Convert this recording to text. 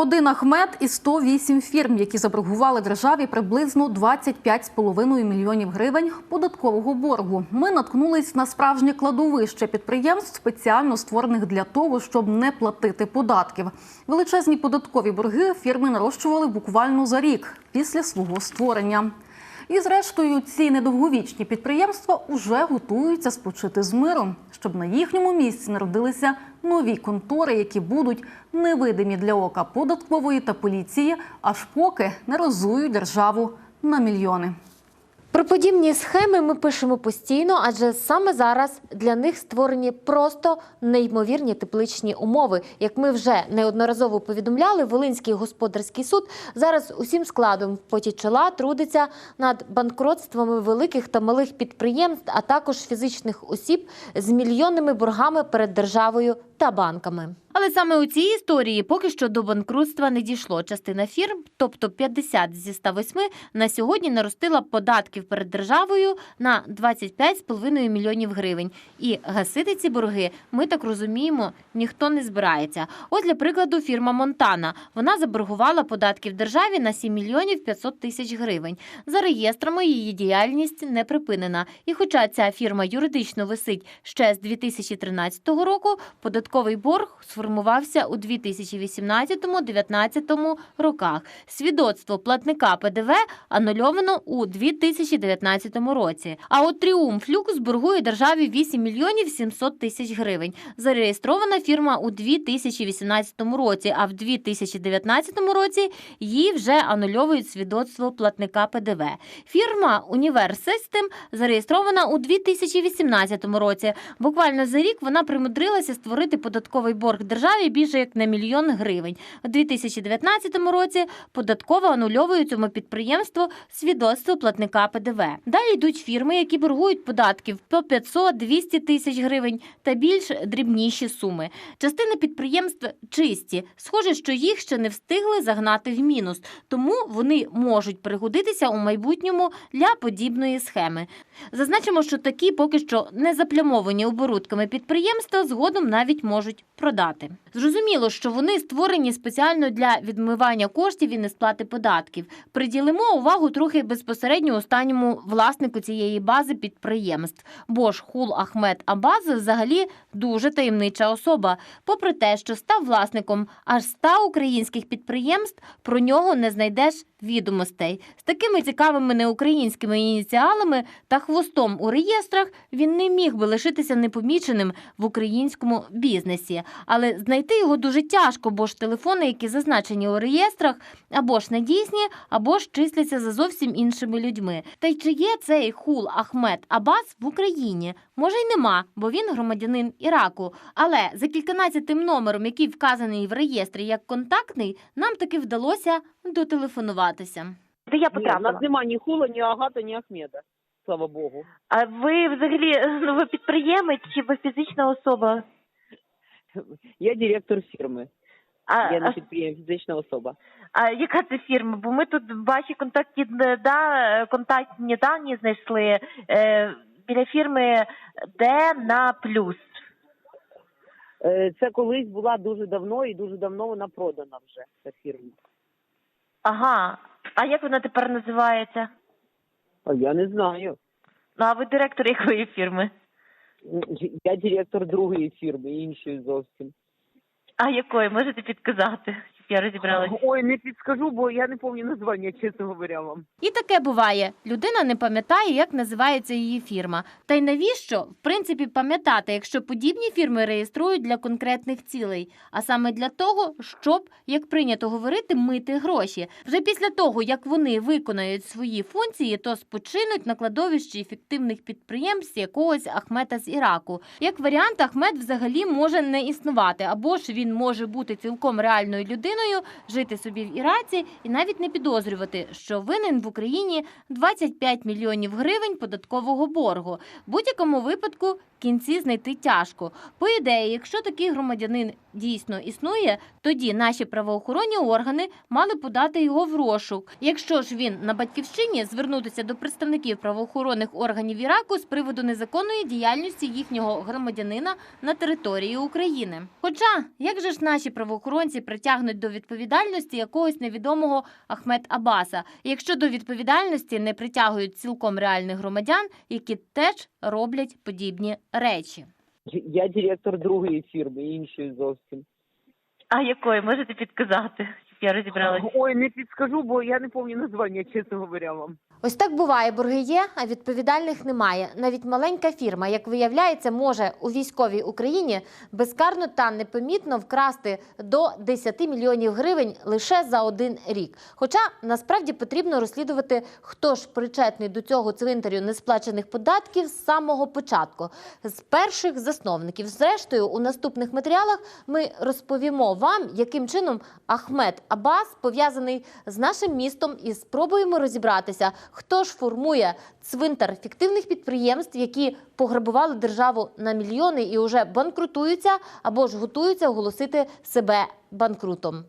Один Ахмед і 108 фірм, які заборгували державі приблизно 25,5 мільйонів гривень податкового боргу. Ми наткнулись на справжнє кладовище підприємств, спеціально створених для того, щоб не платити податків. Величезні податкові борги фірми нарощували буквально за рік після свого створення. І зрештою, ці недовговічні підприємства уже готуються спочити з миром, щоб на їхньому місці народилися нові контори, які будуть невидимі для ока податкової та поліції, аж поки не розують державу на мільйони. Про подібні схеми ми пишемо постійно, адже саме зараз для них створені просто неймовірні тепличні умови. Як ми вже неодноразово повідомляли, Волинський господарський суд зараз усім складом поті чола трудиться над банкротствами великих та малих підприємств, а також фізичних осіб з мільйонними боргами перед державою та банками. Але саме у цій історії поки що до банкрутства не дійшло. Частина фірм, тобто 50 зі 108, на сьогодні наростила податків перед державою на 25,5 мільйонів гривень. І гасити ці борги, ми так розуміємо, ніхто не збирається. Ось для прикладу, фірма Монтана. Вона заборгувала податків державі на 7 мільйонів 500 тисяч гривень. За реєстрами її діяльність не припинена. І хоча ця фірма юридично висить ще з 2013 року, податковий борг сформувався у 2018-2019 роках. Свідоцтво платника ПДВ анульовано у 2019 році. А от Тріумф Люкс боргує державі 8 мільйонів 700 тисяч гривень. Зареєстрована фірма у 2018 році, а в 2019 році їй вже анульовують свідоцтво платника ПДВ. Фірма Універ Систем зареєстрована у 2018 році. Буквально за рік вона примудрилася створити податковий борг державі більше як на мільйон гривень. У 2019 році податкова анульовує цьому підприємству свідоцтво платника ПДВ. Далі йдуть фірми, які боргують податків по 500-200 тисяч гривень та більш дрібніші суми. Частина підприємств чисті. Схоже, що їх ще не встигли загнати в мінус, тому вони можуть пригодитися у майбутньому для подібної схеми. Зазначимо, що такі поки що не заплямовані оборудками підприємства згодом навіть можуть продати. Зрозуміло, що вони створені спеціально для відмивання коштів і несплати податків. Приділимо увагу трохи безпосередньо останньому власнику цієї бази підприємств. Бо ж Хул Ахмед Абаз взагалі дуже таємнича особа. Попри те, що став власником аж 100 українських підприємств, про нього не знайдеш відомостей. З такими цікавими неукраїнськими ініціалами та хвостом у реєстрах він не міг би лишитися непоміченим в українському бізнесі. Але знайти його дуже тяжко, бо ж телефони, які зазначені у реєстрах, або ж недійсні, або ж числяться за зовсім іншими людьми. Та й чи є цей хул Ахмед Абас в Україні? Може й нема, бо він громадянин Іраку. Але за кільканадцятим номером, який вказаний в реєстрі як контактний, нам таки вдалося дотелефонуватися. Де я Ні, у нас нема ні Хула, ні Агата, ні Ахмеда. Слава Богу. А ви взагалі ну, ви підприємець чи ви фізична особа? Я директор фірми. А, Я не підприємець, фізична особа. а яка це фірма? Бо ми тут ваші контактні да, контактні дані знайшли е, біля фірми Д на плюс. Е, Це колись була дуже давно і дуже давно вона продана вже, ця фірма. Ага. А як вона тепер називається? А я не знаю. Ну а ви директор якої фірми? Я директор другої фірми, іншої зовсім. А якої можете підказати? Я розібралася. Ой, не підскажу, бо я не пам'ятаю названня, чесно говоря вам. І таке буває. Людина не пам'ятає, як називається її фірма. Та й навіщо, в принципі, пам'ятати, якщо подібні фірми реєструють для конкретних цілей, а саме для того, щоб, як прийнято говорити, мити гроші. Вже після того, як вони виконають свої функції, то спочинуть на кладовищі фіктивних підприємств якогось Ахмета з Іраку. Як варіант, Ахмед взагалі може не існувати, або ж він може бути цілком реальною людиною, жити собі в Іраці і навіть не підозрювати, що винен в Україні 25 мільйонів гривень податкового боргу. В будь-якому випадку кінці знайти тяжко. По ідеї, якщо такий громадянин дійсно існує, тоді наші правоохоронні органи мали подати його в розшук. Якщо ж він на батьківщині, звернутися до представників правоохоронних органів Іраку з приводу незаконної діяльності їхнього громадянина на території України. Хоча, як же ж наші правоохоронці притягнуть до відповідальності якогось невідомого Ахмед Абаса, якщо до відповідальності не притягують цілком реальних громадян, які теж роблять подібні речі. Я директор другої фірми, іншої зовсім. А якої можете підказати? Щоб я розібралася. Ой, не підскажу, бо я не пам'ятаю названня, чесно говоря вам. Ось так буває, борги є, а відповідальних немає. Навіть маленька фірма, як виявляється, може у військовій Україні безкарно та непомітно вкрасти до 10 мільйонів гривень лише за один рік. Хоча насправді потрібно розслідувати, хто ж причетний до цього цвинтарю несплачених податків з самого початку, з перших засновників. Зрештою, у наступних матеріалах ми розповімо вам, яким чином Ахмед Абас пов'язаний з нашим містом, і спробуємо розібратися, хто ж формує цвинтар фіктивних підприємств, які пограбували державу на мільйони і вже банкрутуються або ж готуються оголосити себе банкрутом.